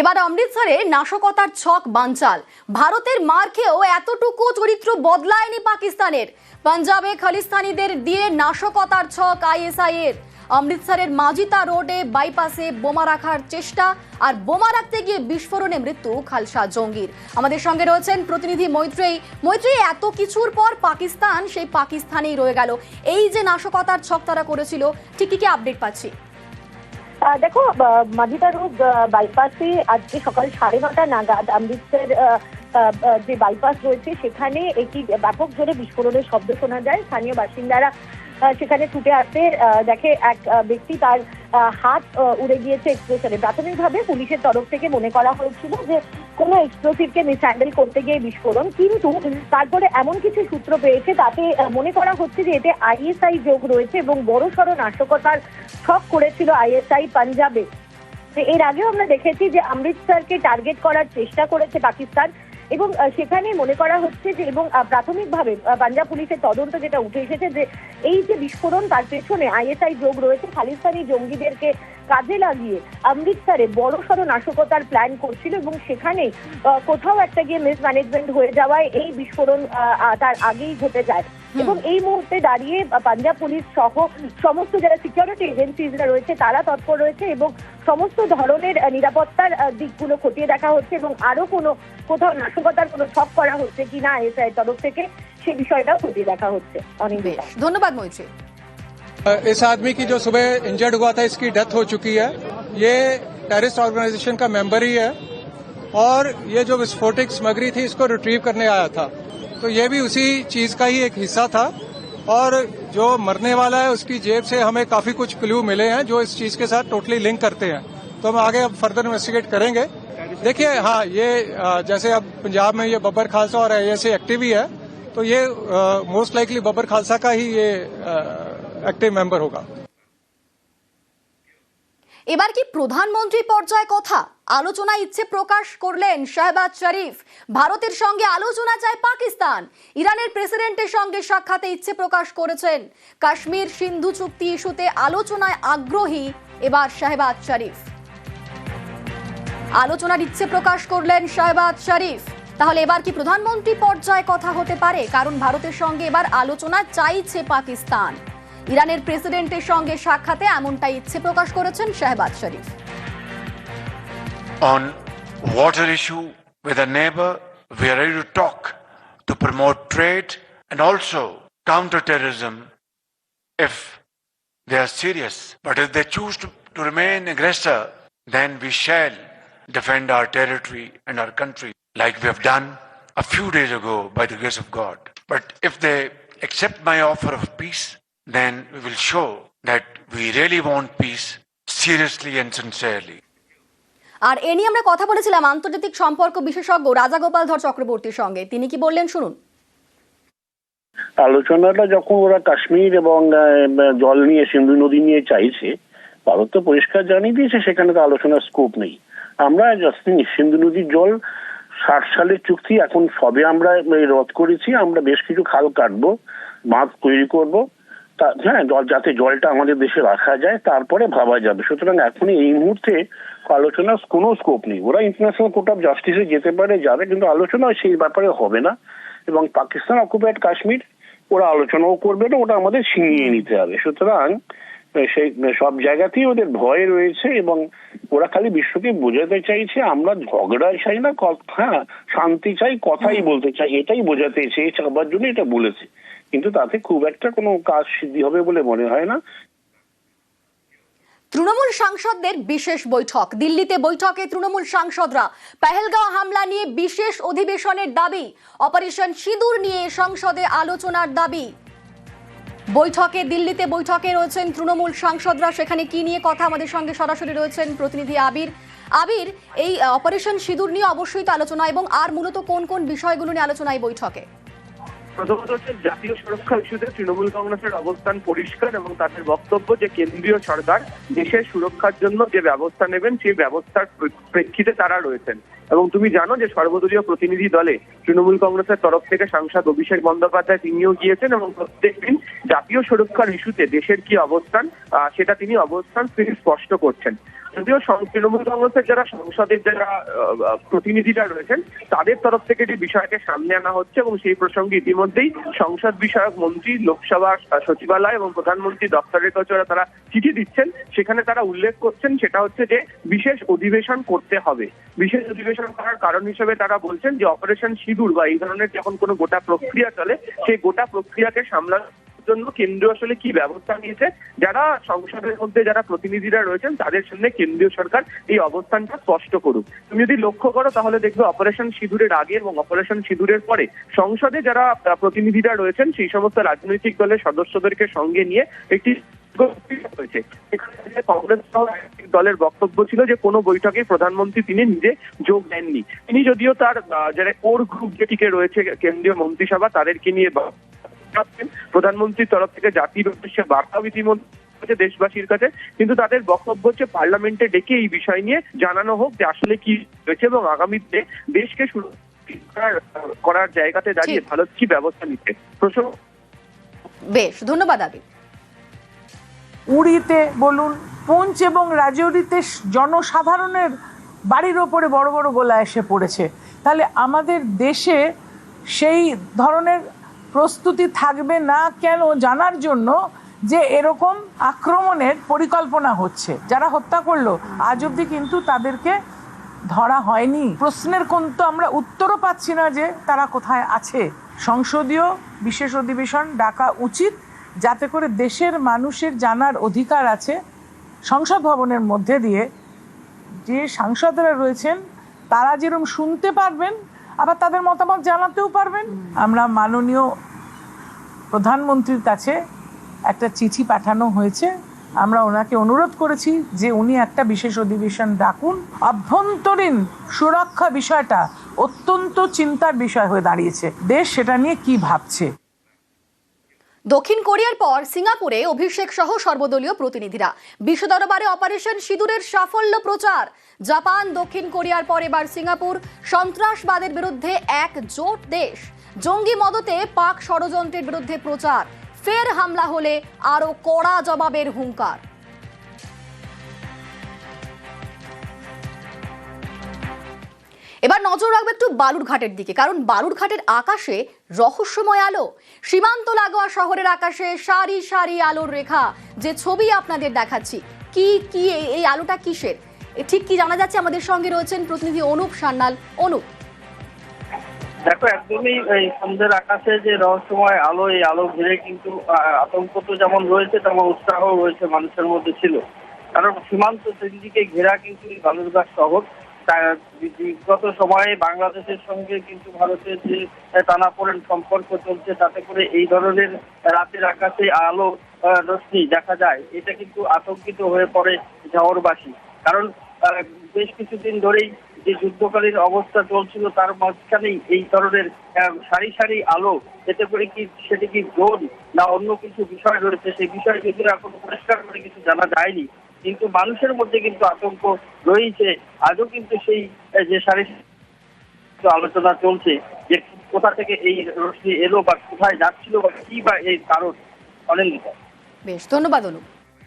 এবার অমৃতসরে নাশকতার ছক বানচাল। ভারতের মার খেয়েও এতটুকু চরিত্র বদলায়নি পাকিস্তানের। পাঞ্জাবে খালিস্তানিদের দিয়ে নাশকতার ছক আইএসআই এর অমৃতসরের মাজিতা রোডে বাইপাসে বোমা রাখার চেষ্টা আর বোমা রাখতে গিয়ে বিস্ফোরণে মৃত্যু খালসা জঙ্গির। আমাদের সঙ্গে রয়েছেন প্রতিনিধি মৈত্রেয়ী। মৈত্রেয়ী, এত কিছুর পর পাকিস্তান সেই পাকিস্তানেই রয়ে গেল। এই যে নাশকতার ছক তারা করেছিল, ঠিক কি আপডেট পাচ্ছি? দেখো মাধিতা রোগ বাইপাসে আজকে সকাল সাড়ে নটা নাগাদ অমৃতসর যে বাইপাস রয়েছে, সেখানে একটি ব্যাপক জোরে বিস্ফোরণের শব্দ শোনা যায়। স্থানীয় বাসিন্দারা সেখানে ছুটে আসতে দেখে এক ব্যক্তি তার হাত উড়ে গিয়েছে এক্সপ্লোশনে প্রাথমিকভাবে পুলিশের তরফ থেকে মনে করা হয়েছিল যে, কোনো এক্সপ্লোসিভকে মিসহ্যান্ডেল করতে গিয়ে বিস্ফোরণ, কিন্তু তারপরে এমন কিছু সূত্র পেয়েছে তাতে মনে করা হচ্ছে যে, এতে আইএসআই যোগ রয়েছে এবং বড় সড়ো নাশকতার ছক করেছিল আইএসআই পাঞ্জাবে। এর আগেও আমরা দেখেছি যে, অমৃতসরকে টার্গেট করার চেষ্টা করেছে পাকিস্তান। এবং সেখানে মনে করা হচ্ছে যে, এবং প্রাথমিকভাবে পাঞ্জাব পুলিশের তদন্ত যেটা উঠে এসেছে যে, এই যে বিস্ফোরণ তার পেছনে আইএসআই যোগ রয়েছে, খালিস্তানি জঙ্গিদেরকে কাজে লাগিয়ে অমৃতসরে বড় সড়ো নাশকতার প্ল্যান করছিল এবং সেখানে কোথাও একটা গিয়ে মিসম্যানেজমেন্ট হয়ে যাওয়ায় এই বিস্ফোরণ তার আগেই ঘটে যায়। এবং এই মুহূর্তে দাঁড়িয়ে আহ, পাঞ্জাব পুলিশ সহ সমস্ত যারা সিকিউরিটি এজেন্সিজরা রয়েছে তারা তৎপর রয়েছে এবং সমস্ত ধরনের আহ, নিরাপত্তার আহ, দিকগুলো খতিয়ে দেখা হচ্ছে এবং আরো কোনো কোথাও নাশকতার কোনো ছক করা হচ্ছে কিনা এসআই তরফ থেকে সে বিষয়টাও খতিয়ে দেখা হচ্ছে অনেক বেশ ধন্যবাদ মৈত্রী इस आदमी की जो सुबह इंजर्ड हुआ था इसकी डेथ हो चुकी है ये टेररिस्ट ऑर्गेनाइजेशन का मेंबर ही है और ये जो विस्फोटक सामग्री थी इसको रिट्रीव करने आया था तो ये भी उसी चीज़ का ही एक हिस्सा था। और जो मरने वाला है, उसकी जेब से हमें काफ़ी कुछ क्लू मिले हैं, जो इस चीज़ के साथ टोटली लिंक करते हैं। तो हम आगे अब फर्दर इन्वेस्टिगेट करेंगे। देखिए हाँ ये जैसे अब पंजाब में ये बब्बर खालसा और ऐसे एक्टिव ही है तो ये मोस्ट लाइकली बब्बर खालसा का ही ये एक्टिव मेंबर होगा। এবার কি প্রধানমন্ত্রী পর্যায়ে কথা? আলোচনায় ইচ্ছে প্রকাশ করলেন শাহবাজ শরীফ। ভারতের সঙ্গে আলোচনা চায় পাকিস্তান। ইরানের প্রেসিডেন্টের সঙ্গে সাক্ষাতে ইচ্ছে প্রকাশ করেছেন। কাশ্মীর সিন্ধু চুক্তি ইস্যুতে আলোচনায় আগ্রহী এবার শাহবাজ শরীফ। আলোচনার ইচ্ছে প্রকাশ করলেন শাহবাজ শরীফ। তাহলে এবার কি প্রধানমন্ত্রী পর্যায়ে কথা হতে পারে? কারণ ভারতের সঙ্গে এবার আলোচনা চাইছে পাকিস্তান। ইরানের প্রেসিডেন্টের সঙ্গে সাক্ষাতে এমনটাই ইচ্ছে প্রকাশ করেছেন শাহবাজ শরীফ on water issue with a neighbor. We are ready to talk to promote trade and also counter terrorism if they are serious. But if they choose to, to remain aggressor, then we shall defend our territory and our country like we have done a few days ago by the grace of God. But if they accept my offer of peace, then we will show that we really want peace seriously and sincerely. আর এ নিয়ে আমরা কথা বলেছিলাম আন্তর্জাতিক সম্পর্ক বিশেষজ্ঞ রাজা গোপাল ধর চক্রবর্তীর সঙ্গে। তিনি কি বললেন? শুনুন। আলোচনাটা যখন ওরা কাশ্মীর এবং জল নিয়ে সিন্ধু নদী নিয়ে চাইছে ভারত তো পরিষ্কার জানিয়ে দিয়েছে সেখানে তো আলোচনার স্কোপ নেই। আমরা জাস্ট সিন্ধু নদীর জল ষাট সালের চুক্তি এখন সবে আমরা রদ করেছি আমরা বেশ কিছু খাল কাটবো বাঁধ তৈরি করব হ্যাঁ যাতে জলটা আমাদের দেশে রাখা যায়, তারপরে ভাবা যাবে। সুতরাং এখন এই মুহূর্তে আলোচনার কোনো স্কোপ নেই। ওরা ইন্টারন্যাশনাল কোর্ট অফ জাস্টিসে যেতে পারে, যাবে, কিন্তু আলোচনা সেই ব্যাপারে হবে না। এবং পাকিস্তান অকুপাইড কাশ্মীর, ওরা আলোচনাও করবে না, ওটা আমাদের ছিনিয়ে নিতে হবে। সুতরাং সেই সব জায়গাতেই ওদের ভয় রয়েছে এবং ওরা খালি বিশ্বকে বোঝাতে চাইছে, আমরা ঝগড়া চাই না হ্যাঁ শান্তি চাই, কথাই বলতে চাই, এটাই বোঝাতে চেয়েছে আবার জন্য এটা বলেছে। কিন্তু তাতে খুব একটা কোনো কাজ সিদ্ধি হবে বলে মনে হয় না। তৃণমূল সাংসদদের বিশেষ বৈঠক। দিল্লিতে বৈঠকে তৃণমূল সাংসদরা পেহেলগাঁও হামলা নিয়ে বিশেষ অধিবেশনের দাবি। অপারেশন সিঁদুর নিয়ে সংসদে আলোচনার দাবি। বৈঠকে দিল্লিতে বৈঠকে রয়েছেন তৃণমূল সাংসদরা। সেখানে কি নিয়ে কথা? আমাদের সঙ্গে সরাসরি রয়েছেন প্রতিনিধি আবির। আবির, এই অপারেশন সিঁদুর নিয়ে অবশ্যই তো আলোচনা এবং আর মূলত কোন কোন বিষয়গুলো নিয়ে আলোচনা এই বৈঠকে? প্রথমত হচ্ছে জাতীয় সুরক্ষা ইস্যুতে তৃণমূল কংগ্রেসের অবস্থান পরিষ্কার এবং তাদের বক্তব্য যে কেন্দ্রীয় সরকার দেশের সুরক্ষার জন্য যে ব্যবস্থা নেবেন, সেই ব্যবস্থার প্রেক্ষিতে তারা রয়েছেন। এবং তুমি জানো যে সর্বদলীয় প্রতিনিধি দলে তৃণমূল কংগ্রেসের তরফ থেকে সাংসদ অভিষেক বন্দ্যোপাধ্যায় তিনিও গিয়েছেন এবং প্রত্যেকদিন জাতীয় সুরক্ষার ইস্যুতে দেশের কি অবস্থান সেটা তিনি অবস্থান তিনি স্পষ্ট করছেন। যদিও তৃণমূল কংগ্রেসের যারা সংসদের যারা প্রতিনিধিরা রয়েছেন, তাদের তরফ থেকে যে বিষয়কে সামনে আনা হচ্ছে এবং সেই প্রসঙ্গে ইতিমধ্যেই সংসদ বিষয়ক মন্ত্রী, লোকসভা সচিবালয় এবং প্রধানমন্ত্রী দপ্তরের কাছে তারা চিঠি দিচ্ছেন, সেখানে তারা উল্লেখ করছেন, সেটা হচ্ছে যে বিশেষ অধিবেশন করতে হবে। বিশেষ অধিবেশন করার কারণ হিসেবে তারা বলছেন যে অপারেশন সিঁদুর বা এই ধরনের যখন কোনো গোটা প্রক্রিয়া চলে, সেই গোটা প্রক্রিয়াকে সামলানোর জন্য কেন্দ্র আসলে কি ব্যবস্থা নিয়েছে? যারা সংসদের মধ্যে যারা প্রতিনিধিরা রয়েছেন, তাদের সামনে কেন্দ্রীয় সরকার এই অবস্থানটা স্পষ্ট করুক। তুমি যদি লক্ষ্য করো, তাহলে দেখবে অপারেশন সিঁদুরের আগে এবং অপারেশন সিঁদুরের পরে সংসদে যারা প্রতিনিধিরা রয়েছেন, সেই সমস্ত রাজনৈতিক দলের সদস্যদেরকে সঙ্গে নিয়ে একটি হয়েছে। কংগ্রেস দলের বক্তব্য ছিল যে, কোনো বৈঠকে প্রধানমন্ত্রী তিনি নিজে যোগ দেননি। তিনি যদিও তার যারা কোর গ্রুপ যেটিকে রয়েছে, কেন্দ্রীয় মন্ত্রিসভা, তাদেরকে নিয়ে বা- প্রধানমন্ত্রীর তরফ থেকে জাতির উদ্দেশ্যে বার্তাও ইতিমধ্যে দেশবাসীর কাছে। কিন্তু তাদের বক্তব্য হচ্ছে পার্লামেন্টে ডেকে এই বিষয় নিয়ে জানানো হোক যে আসলে কি হয়েছে এবং আগামীতে দেশকে সুরক্ষিত করার- জায়গাতে দাঁড়িয়ে। ভারত কি ব্যবস্থা নিচ্ছে? প্রসঙ্গ বেশ ধন্যবাদ আবির। উড়িতে বলুন পঞ্চ এবং রাজৌরিতে জনসাধারণের বাড়ির ওপরে বড় বড় গোলা এসে পড়েছে। তাহলে আমাদের দেশে সেই ধরনের প্রস্তুতি থাকবে না কেন জানার জন্য যে এরকম আক্রমণের পরিকল্পনা হচ্ছে। যারা হত্যা করল, আজ অবধি কিন্তু তাদেরকে ধরা হয়নি। প্রশ্নের কোন তো আমরা উত্তরও পাচ্ছি না যে তারা কোথায় আছে। সংসদীয় বিশেষ অধিবেশন ডাকা উচিত, যাতে করে দেশের মানুষের জানার অধিকার আছে সংসদ ভবনের মধ্যে দিয়ে। যে সাংসদরা রয়েছেন, তারা যেরকম শুনতে পারবেন আবার তাদের মতামত জানাতেও পারবেন। আমরা মাননীয় প্রধানমন্ত্রীর কাছে একটা চিঠি পাঠানো হয়েছে। আমরা ওনাকে অনুরোধ করেছি যে উনি একটা বিশেষ অধিবেশন ডাকুন। অভ্যন্তরীণ সুরক্ষা বিষয়টা অত্যন্ত চিন্তার বিষয় হয়ে দাঁড়িয়েছে। দেশ সেটা নিয়ে কি ভাবছে? দক্ষিণ কোরিয়ার পর সিঙ্গাপুরে অভিষেক সহ সর্বদলীয় প্রতিনিধিরা। বিশ্ব দরবারে অপারেশন সিঁদুরের সাফল্য প্রচার। জাপান, দক্ষিণ কোরিয়ার পর এবার সিঙ্গাপুর। সন্ত্রাসবাদের বিরুদ্ধে এক জোট দেশ। জঙ্গি মদতে পাক ষড়যন্ত্রের বিরুদ্ধে প্রচার। ফের হামলা হলে আরও কড়া জবাবের হুঙ্কার। এবার নজর রাখব একটু বালুরঘাটের দিকে, কারণ বালুরঘাটের আকাশে রহস্যময় আলো। সীমান্ত লাগোয়া শহরের আকাশে সারি সারি আলোর রেখা, যে ছবি আপনাদের দেখাচ্ছি। কি কি এই- আলোটা কিসের? ঠিক কি জানা যাচ্ছে? আমাদের সঙ্গে রয়েছেন প্রতিনিধি অনুপ সান্যাল। অনুপ। দেখো, একদমই এই সন্ধ্যের আকাশে যে রহস্যময় আলো, এই আলো ঘিরে কিন্তু আতঙ্ক তো যেমন রয়েছে, তেমন উৎসাহ রয়েছে মানুষের মধ্যে ছিল। কারণ সীমান্ত তিনদিকে ঘেরা কিন্তু বালুরঘাট শহর। বিগত সময়ে বাংলাদেশের সঙ্গে কিন্তু ভারতের যে টানাপোড়েন সম্পর্ক চলছে, তাতে করে এই ধরনের রাতের আকাশে আলো রশ্মি দেখা যায়, এটা কিন্তু আতঙ্কিত হয়ে পড়ে শহরবাসী। কারণ বেশ কিছুদিন ধরেই যে যুদ্ধকালীন অবস্থা চলছিল, তার মাঝখানেই এই ধরনের সারি সারি আলো, এতে করে কি সেটি কি ড্রোন না অন্য কিছু বিষয় রয়েছে, সেই বিষয় যদিও এখন পরিষ্কার করে কিছু জানা যায়নি কিন্তু মানুষের মধ্যে কিন্তু আতঙ্ক রয়েছে আজও কিন্তু সেই যে সারি আলোচনা চলছে, যে কোথা থেকে এই রশ্মি এলো বা কোথায় যাচ্ছিল বা কি বা এই কারণ অনেক বেশ, ধন্যবাদ অনুপ।